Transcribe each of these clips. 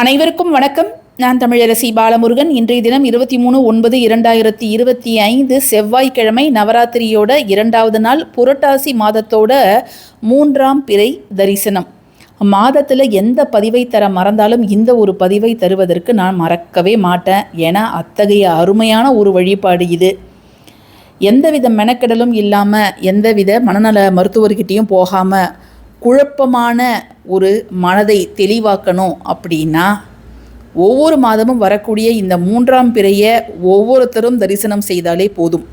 அனைவருக்கும் வணக்கம். நான் தமிழரசி பாலமுருகன். இன்றைய தினம் இருபத்தி மூணு ஒன்பது இரண்டாயிரத்தி இருபத்தி ஐந்து செவ்வாய்க்கிழமை நவராத்திரியோட இரண்டாவது நாள் புரட்டாசி மாதத்தோட மூன்றாம் பிறை தரிசனம். மாதத்தில் எந்த பதிவை தர மறந்தாலும் இந்த ஒரு பதிவை தருவதற்கு நான் மறக்கவே மாட்டேன். ஏன்னா அத்தகைய அருமையான ஒரு வழிபாடு இது. எந்தவித மெனக்கெடலும் இல்லாமல் எந்தவித மனநல மருத்துவர்கிட்டையும் போகாமல் குழப்பமான ஒரு மனதை தெளிவாக்கணும் அப்படின்னா ஒவ்வொரு மாதமும் வரக்கூடிய இந்த மூன்றாம் பிறையை ஒவ்வொருத்தரும் தரிசனம் செய்தாலே போதும்.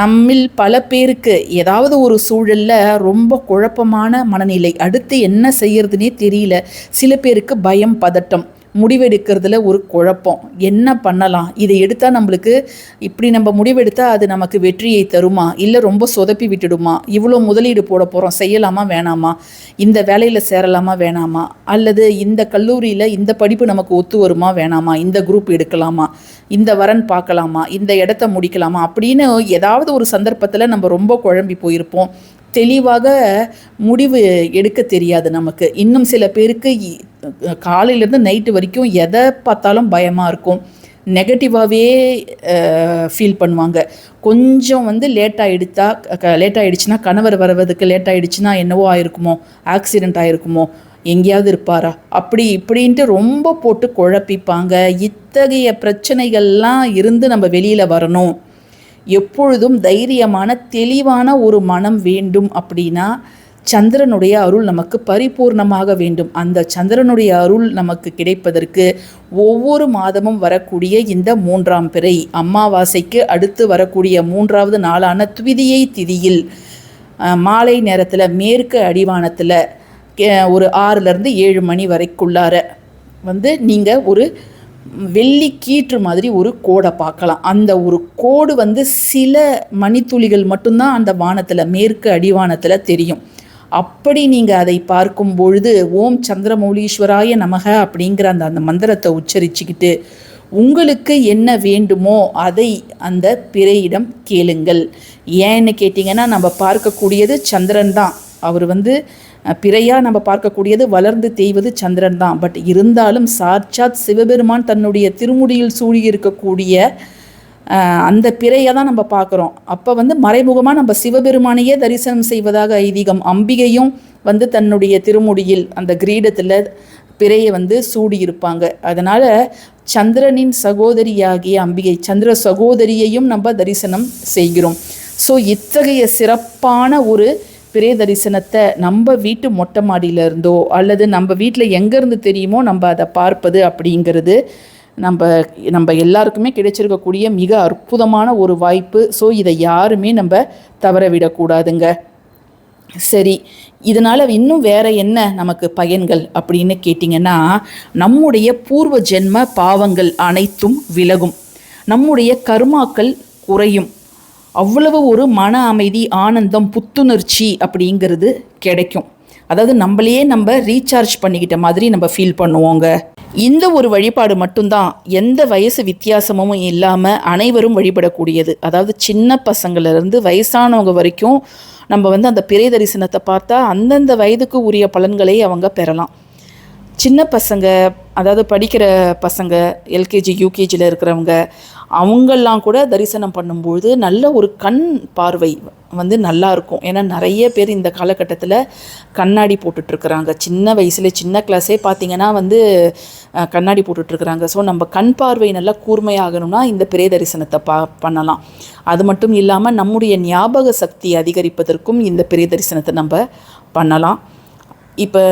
நம்மில் பல பேருக்கு ஏதாவது ஒரு சூழலில் ரொம்ப குழப்பமான மனநிலை அடுத்து என்ன செய்யறதுனே தெரியல. சில பேருக்கு பயம் பதட்டம். முடிவெடுக்கிறதுல ஒரு குழப்பம். என்ன பண்ணலாம்? இதை எடுத்தால் நம்மளுக்கு இப்படி நம்ம முடிவெடுத்தால் அது நமக்கு வெற்றியை தருமா? இல்லை ரொம்ப சொதப்பி விட்டுடுமா? இவ்வளோ முதலீடு போட போகிறோம் செய்யலாமா வேணாமா? இந்த வேலையில் சேரலாமா வேணாமா? அல்லது இந்த கல்லூரியில் இந்த படிப்பு நமக்கு ஒத்து வருமா வேணாமா? இந்த குரூப் எடுக்கலாமா? இந்த வரன் பார்க்கலாமா? இந்த இடத்த முடிக்கலாமா? அப்படின்னு ஏதாவது ஒரு சந்தர்ப்பத்தில் நம்ம ரொம்ப குழம்பி போயிருப்போம். தெளிவாக முடிவு எடுக்க தெரியாது நமக்கு. இன்னும் சில பேருக்கு காலையிலேருந்து நைட்டு வரைக்கும் எதை பார்த்தாலும் பயமாக இருக்கும். நெகட்டிவாகவே ஃபீல் பண்ணுவாங்க. கொஞ்சம் வந்து லேட் ஆகிடுத்தா லேட் ஆகிடுச்சுன்னா கணவர் வரவதுக்கு லேட் ஆகிடுச்சுன்னா என்னவோ ஆயிருக்குமோ ஆக்சிடெண்ட் ஆயிருக்குமோ எங்கேயாவது இருப்பாரா? அப்படி இப்படின்ட்டு ரொம்ப போட்டு குழப்பிப்பாங்க. இத்தகைய பிரச்சனைகள்லாம் இருந்து நம்ம வெளியில் வரணும். எப்பொழுதும் தைரியமான தெளிவான ஒரு மனம் வேண்டும் அப்படின்னா சந்திரனுடைய அருள் நமக்கு பரிபூர்ணமாக வேண்டும். அந்த சந்திரனுடைய அருள் நமக்கு கிடைப்பதற்கு ஒவ்வொரு மாதமும் வரக்கூடிய இந்த மூன்றாம் பிறை அமாவாசைக்கு அடுத்து வரக்கூடிய மூன்றாவது நாளான துவிதியை திதியில் மாலை நேரத்தில் மேற்கு அடிவானத்தில் ஒரு ஆறுலேருந்து ஏழு மணி வரைக்குள்ளார வந்து நீங்கள் ஒரு வெள்ளி கீற்று மாதிரி ஒரு கோடை பார்க்கலாம். அந்த ஒரு கோடு வந்து சில மணித்துளிகள் மட்டும்தான் அந்த வானத்தில் மேற்கு அடிவானத்தில் தெரியும். அப்படி நீங்கள் அதை பார்க்கும் பொழுது ஓம் சந்திரமௌலீஸ்வராய நமக அப்படிங்கிற அந்த அந்த மந்திரத்தை உச்சரிச்சுக்கிட்டு உங்களுக்கு என்ன வேண்டுமோ அதை அந்த பிறையிடம் கேளுங்கள். ஏன்னு கேட்டிங்கன்னா நம்ம பார்க்கக்கூடியது சந்திரன் தான். அவர் வந்து பிறையாக நம்ம பார்க்கக்கூடியது வளர்ந்து தேய்வது சந்திரன் தான். பட் இருந்தாலும் சாட்சாத் சிவபெருமான் தன்னுடைய திருமுடியில் சூழி இருக்கக்கூடிய அந்த பிறையை தான் நம்ம பார்க்குறோம். அப்போ வந்து மறைமுகமாக நம்ம சிவபெருமானையே தரிசனம் செய்வதாக ஐதீகம் அம்பிகையும் வந்து தன்னுடைய திருமுடியில் அந்த கிரீடத்தில் பிறையை வந்து சூடியிருப்பாங்க. அதனால் சந்திரனின் சகோதரியாகிய அம்பிகை சந்திர சகோதரியையும் நம்ம தரிசனம் செய்கிறோம். ஸோ இத்தகைய சிறப்பான ஒரு பிரே தரிசனத்தை நம்ம வீட்டு மொட்டை மாடியிலேருந்தோ அல்லது நம்ம வீட்டில் எங்கேருந்து தெரியுமோ நம்ம அதை பார்ப்பது அப்படிங்கிறது நம்ம நம்ம எல்லாருக்குமே கிடைச்சிருக்கக்கூடிய மிக அற்புதமான ஒரு வாய்ப்பு. ஸோ இதை யாருமே நம்ம தவற விடக்கூடாதுங்க. சரி இதனால் இன்னும் வேற என்ன நமக்கு பயன்கள் அப்படின்னு கேட்டிங்கன்னா நம்முடைய பூர்வ ஜென்ம பாவங்கள் அனைத்தும் விலகும். நம்முடைய கர்மாக்கள் குறையும். அவ்வளவு ஒரு மன அமைதி ஆனந்தம் புத்துணர்ச்சி அப்படிங்கிறது கிடைக்கும். அதாவது நம்மளையே நம்ம ரீசார்ஜ் பண்ணிக்கிட்ட மாதிரி நம்ம ஃபீல் பண்ணுவோங்க. இந்த ஒரு வழிபாடு மட்டும்தான் எந்த வயசு வித்தியாசமும் இல்லாமல் அனைவரும் வழிபடக்கூடியது. அதாவது சின்ன பசங்கள்லேருந்து வயசானவங்க வரைக்கும் நம்ம வந்து அந்த பிறை தரிசனத்தை பார்த்தா அந்தந்த வயதுக்கு உரிய பலன்களை அவங்க பெறலாம். சின்ன பசங்க அதாவது படிக்கிற பசங்க எல்கேஜி யூகேஜியில் இருக்கிறவங்க அவங்கெல்லாம் கூட தரிசனம் பண்ணும்பொழுது நல்ல ஒரு கண் பார்வை வந்து நல்லா இருக்கும். ஏன்னா நிறைய பேர் இந்த காலகட்டத்தில் கண்ணாடி போட்டுட்ருக்குறாங்க. சின்ன வயசுல சின்ன கிளாஸே பார்த்திங்கன்னா வந்து கண்ணாடி போட்டுட்ருக்குறாங்க. ஸோ நம்ம கண் பார்வை நல்லா கூர்மையாகணும்னா இந்த பிரே தரிசனத்தை பா பண்ணலாம். அது மட்டும் இல்லாமல் நம்முடைய ஞாபக சக்தி அதிகரிப்பதற்கும் இந்த பிரே தரிசனத்தை நம்ம பண்ணலாம். இப்போ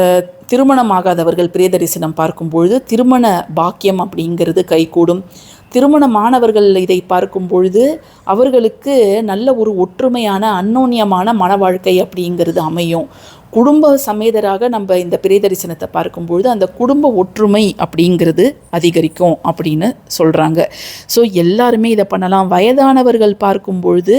திருமணம் ஆகாதவர்கள் பிரிய தரிசனம் பார்க்கும்பொழுது திருமண பாக்கியம் அப்படிங்கிறது கைகூடும். திருமணமானவர்கள் இதை பார்க்கும் பொழுது அவர்களுக்கு நல்ல ஒரு ஒற்றுமையான அன்னோன்யமான மன வாழ்க்கை அப்படிங்கிறது அமையும். குடும்ப சமேதராக நம்ம இந்த பிரிய தரிசனத்தை பார்க்கும்பொழுது அந்த குடும்ப ஒற்றுமை அப்படிங்கிறது அதிகரிக்கும் அப்படின்னு சொல்கிறாங்க ஸோ எல்லாருமே இதை பண்ணலாம். வயதானவர்கள் பார்க்கும் பொழுது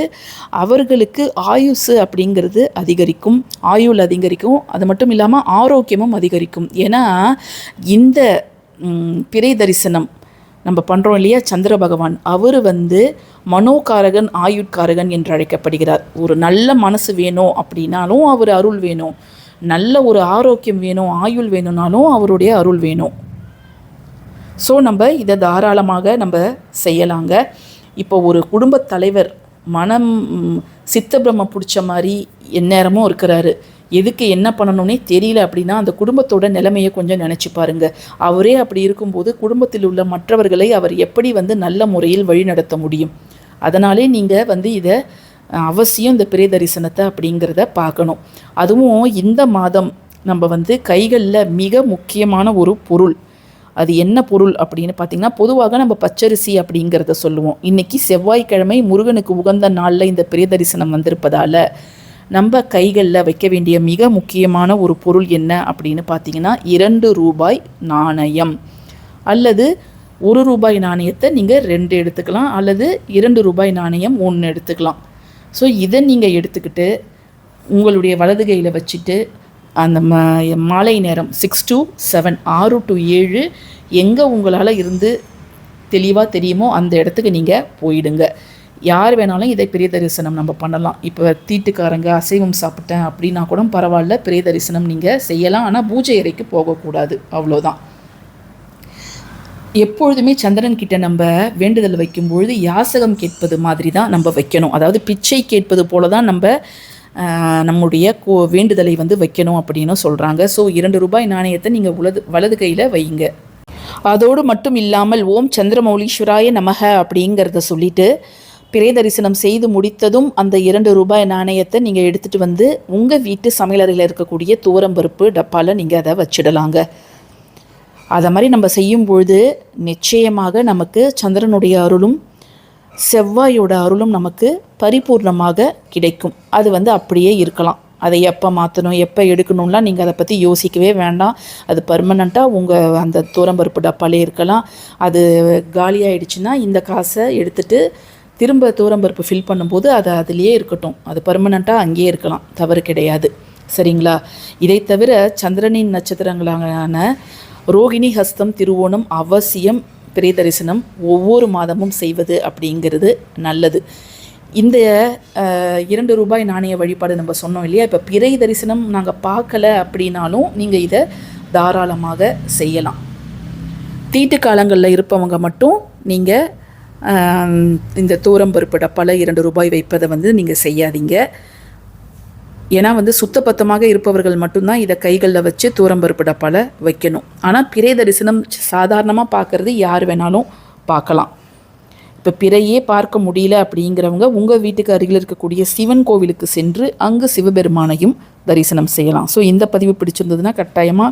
அவர்களுக்கு ஆயுசு அப்படிங்கிறது அதிகரிக்கும். ஆயுள் அதிகரிக்கும். அது மட்டும் இல்லாமல் ஆரோக்கியமும் அதிகரிக்கும். ஏன்னா இந்த பிறை தரிசனம் நம்ம பண்ணுறோம் இல்லையா? சந்திர பகவான். அவர் வந்து மனோகாரகன் ஆயுட்காரகன் என்று அழைக்கப்படுகிறார். ஒரு நல்ல மனசு வேணும் அப்படின்னாலும் அவர் அருள் வேணும். நல்ல ஒரு ஆரோக்கியம் வேணும் ஆயுள் வேணும்னாலும் அவருடைய அருள் வேணும். ஸோ நம்ம இதை தாராளமாக நம்ம செய்யலாங்க. இப்போ ஒரு குடும்பத் தலைவர் மனம் சித்த பிரம்ம பிடிச்ச மாதிரி எந்நேரமும் இருக்கிறாரு. எதுக்கு என்ன பண்ணணும்னே தெரியல அப்படின்னா அந்த குடும்பத்தோட நிலைமையை கொஞ்சம் நினச்சி பாருங்க. அவரே அப்படி இருக்கும்போது குடும்பத்தில் உள்ள மற்றவர்களை அவர் எப்படி வந்து நல்ல முறையில் வழிநடத்த முடியும்? அதனாலே நீங்கள் வந்து இதை அவசியம் இந்த பிரே தரிசனத்தை அப்படிங்கிறத பார்க்கணும். அதுவும் இந்த மாதம் நம்ம வந்து கைகளில் மிக முக்கியமான ஒரு பொருள். அது என்ன பொருள் அப்படின்னு பார்த்தீங்கன்னா பொதுவாக நம்ம பச்சரிசி அப்படிங்கிறத சொல்லுவோம். இன்னைக்கு செவ்வாய்க்கிழமை முருகனுக்கு உகந்த நாளில் இந்த பிரிய தரிசனம் வந்திருப்பதால் நம்ம கைகளில் வைக்க வேண்டிய மிக முக்கியமான ஒரு பொருள் என்ன அப்படின்னு பார்த்தீங்கன்னா இரண்டு ரூபாய் நாணயம். அல்லது ஒரு ரூபாய் நாணயத்தை நீங்கள் ரெண்டு எடுத்துக்கலாம் அல்லது இரண்டு ரூபாய் நாணயம் ஒன்று எடுத்துக்கலாம். ஸோ இதை நீங்கள் எடுத்துக்கிட்டு உங்களுடைய வலது கையில் வச்சுட்டு அந்த ம மாலை நேரம் சிக்ஸ் டு செவன் ஆறு டு ஏழு எங்கே உங்களால் இருந்து தெளிவாக தெரியுமோ அந்த இடத்துக்கு நீங்கள் போயிடுங்க. யார் வேணாலும் இதை பெரிய தரிசனம் நம்ம பண்ணலாம். இப்போ தீட்டுக்காரங்க அசைவம் சாப்பிட்டேன் அப்படின்னா கூட பரவாயில்ல பெரிய தரிசனம் நீங்கள் செய்யலாம். ஆனால் பூஜை அறைக்கு போகக்கூடாது. அவ்வளோதான் எப்பொழுதுமே சந்திரன் கிட்ட நம்ம வேண்டுதல் வைக்கும்பொழுது யாசகம் கேட்பது மாதிரி தான் நம்ம வைக்கணும். அதாவது பிச்சை கேட்பது போல தான் நம்ம நம்முடைய கோ வேண்டுதலை வந்து வைக்கணும் அப்படின்னு சொல்கிறாங்க ஸோ இரண்டு ரூபாய் நாணயத்தை நீங்கள் உலது வலது கையில் வையுங்க அதோடு மட்டும் இல்லாமல் ஓம் சந்திரமௌலீஸ்வராய நமக அப்படிங்கிறத சொல்லிட்டு பிறை தரிசனம் செய்து முடித்ததும் அந்த இரண்டு ரூபாய் நாணயத்தை நீங்கள் எடுத்துகிட்டு வந்து உங்கள் வீட்டு சமையலறையில் இருக்கக்கூடிய தூரம்பருப்பு டப்பாவில் நீங்கள் அதை வச்சிடலாங்க. அதை மாதிரி நம்ம செய்யும் பொழுது நிச்சயமாக நமக்கு சந்திரனுடைய அருளும் செவ்வாயோட அருளும் நமக்கு பரிபூர்ணமாக கிடைக்கும். அது வந்து அப்படியே இருக்கலாம். அதை எப்போ மாற்றணும் எப்போ எடுக்கணும்லாம் நீங்கள் அதை பற்றி யோசிக்கவே வேண்டாம். அது பர்மனண்ட்டாக உங்கள் அந்த தூரம்பருப்பு டப்பாலே இருக்கலாம். அது காலி ஆயிடுச்சுன்னா இந்த காசை எடுத்துகிட்டு திரும்ப தூரம்பருப்பு ஃபில் பண்ணும்போது அது அதுலேயே இருக்கட்டும். அது பர்மனண்ட்டாக அங்கேயே இருக்கலாம். தவறு கிடையாது. சரிங்களா? இதை தவிர சந்திரனின் நட்சத்திரங்களான ரோகிணி ஹஸ்தம் திருவோணம் அவசியம் பிறை தரிசனம் ஒவ்வொரு மாதமும் செய்வது அப்படிங்கிறது நல்லது. இந்த இரண்டு ரூபாய் நாணய வழிபாடு நம்ம சொன்னோம் இல்லையா? இப்போ பிறை தரிசனம் நாங்கள் பார்க்கல அப்படின்னாலும் நீங்கள் இதை தாராளமாக செய்யலாம். தீட்டு காலங்களில் இருப்பவங்க மட்டும் நீங்கள் இந்த தூரம் பருப்பு டப்பால இரண்டு ரூபாய் வைப்பதை வந்து நீங்கள் செய்யாதீங்க. ஏன்னா வந்து சுத்தபத்தமாக இருப்பவர்கள் மட்டும்தான் இதை கைகளில் வச்சு தூரம் பருப்பு டப்பால வைக்கணும். ஆனால் பிறை தரிசனம் சாதாரணமாக பார்க்குறது யார் வேணாலும் பார்க்கலாம். இப்போ பிறையே பார்க்க முடியல அப்படிங்கிறவங்க உங்கள் வீட்டுக்கு அருகில் இருக்கக்கூடிய சிவன் கோவிலுக்கு சென்று அங்கு சிவபெருமானையும் தரிசனம் செய்யலாம். ஸோ இந்த பதிவு பிடிச்சிருந்ததுன்னா கட்டாயமாக